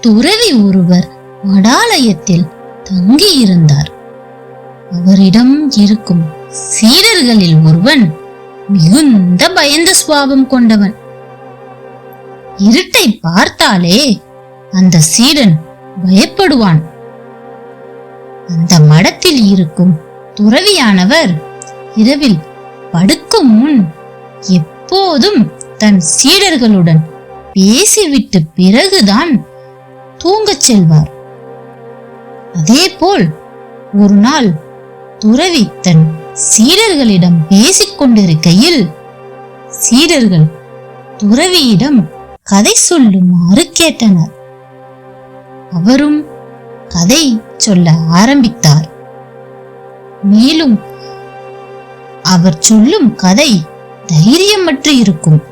துறவி ஒருவர் மடாலயத்தில் தங்கியிருந்தார். அவரிடம் இருக்கும் சீடர்களில் ஒருவன் மிகுந்த பயந்த சுவாபம் கொண்டவன். இருட்டை பார்த்தாலே அந்த சீடன் பயப்படுவான். அந்த மடத்தில் இருக்கும் துறவியானவர் இரவில் படுக்கும் முன் எப்போதும் தன் சீடர்களுடன் பேசிவிட்டு பிறகுதான் தூங்கச் செல்வார். அதேபோல் ஒரு நாள் துறவி தன் சீடர்களிடம் பேசிக் கொண்டிருக்கையில் சீடர்கள் துறவியிடம் கதை சொல்லுமாறு கேட்டனர். அவரும் கதை சொல்ல ஆரம்பித்தார். மேலும் அவர் சொல்லும் கதை தைரியமற்று இருக்கும்.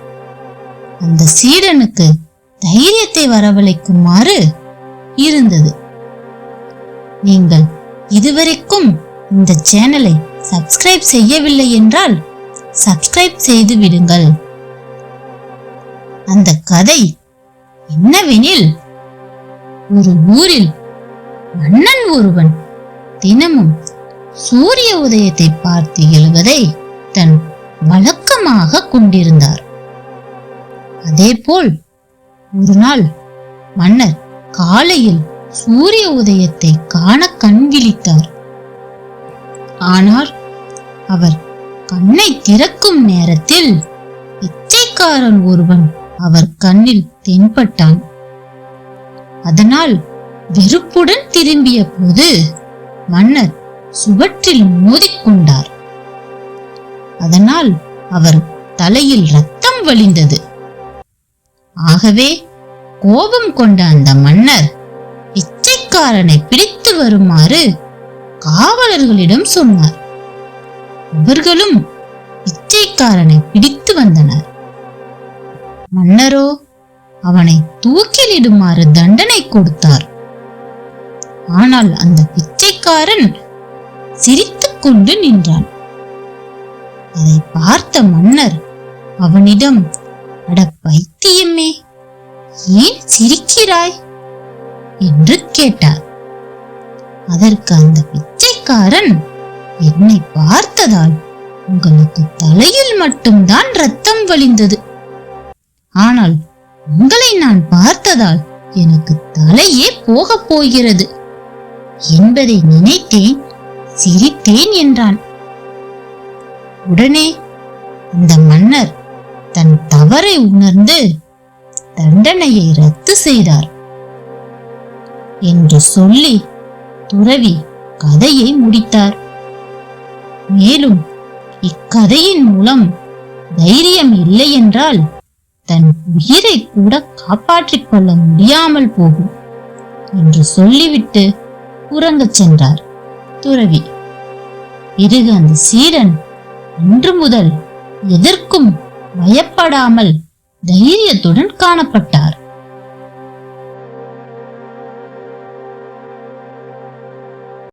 அந்த சீடனுக்கு தைரியத்தை வரவழைக்குமாறு இருந்தது. நீங்கள் இதுவரைக்கும் இந்த சேனலை சப்ஸ்கிரைப் செய்யவில்லை என்றால் சப்ஸ்கிரைப் செய்து விடுங்கள். அந்த கதை என்னவெனில் ஒரு ஊரில் மன்னன் ஒருவன் தினமும் சூரிய உதயத்தை பார்த்து எழுவதை தன் வழக்கமாக கொண்டிருந்தார். அதேபோல் ஒரு நாள் மன்னர் காலையில் சூரிய உதயத்தை காண கண் விழித்தார் ஆனால் அவர் கண்ணை திறக்கும் நேரத்தில் பிச்சைக்காரன் ஒருவன் அவர் கண்ணில் தென்பட்டான். அதனால் வெறுப்புடன் திரும்பிய போது மன்னர் சுவற்றில் மோதிக்கொண்டார். அதனால் அவர் தலையில் ரத்தம் வழிந்தது. ஆகவே கோபம் கொண்ட அந்த மன்னர் பிச்சைக்காரனை பிடித்து வருமாறு காவலர்களிடம் சொன்னார். அவர்களும் பிச்சைக்காரனை பிடித்து வந்தனர். மன்னரோ அவனை தூக்கிலிடுமாறு தண்டனை கொடுத்தார். ஆனால் அந்த பிச்சைக்காரன் சிரித்துக் கொண்டு நின்றான். அதை பார்த்த மன்னர் அவனிடம் அட பைத்தியமே ஏன் சிரிக்கிறாய்? என்று கேட்டார். அதற்கு அந்த பிச்சைக்காரன் என்னை பார்த்ததால் உங்களுக்கு தலையில் மட்டும்தான் ரத்தம் வழிந்தது. ஆனால் உங்களை நான் பார்த்ததால் எனக்கு தலையே போகப் போகிறது. என்பதை நினைத்தேன் சிரித்தேன் என்றான். உடனே இந்த மன்னர் தன் தவறை உணர்ந்து தண்டனையை ரத்து செய்தார். என்று சொல்லி துறவி கதையை முடித்தார். மேலும் இக்கதையின் மூலம் தைரியம் இல்லை என்றால் தன் உயிரை கூட காப்பாற்றிக் கொள்ள முடியாமல் போகும் என்று சொல்லிவிட்டு உறங்கச் சென்றார் துறவி. பிறகு அந்த சீடன் அன்று முதல் எதற்கும் பயப்படாமல் தைரியத்துடன் காணப்பட்டார்.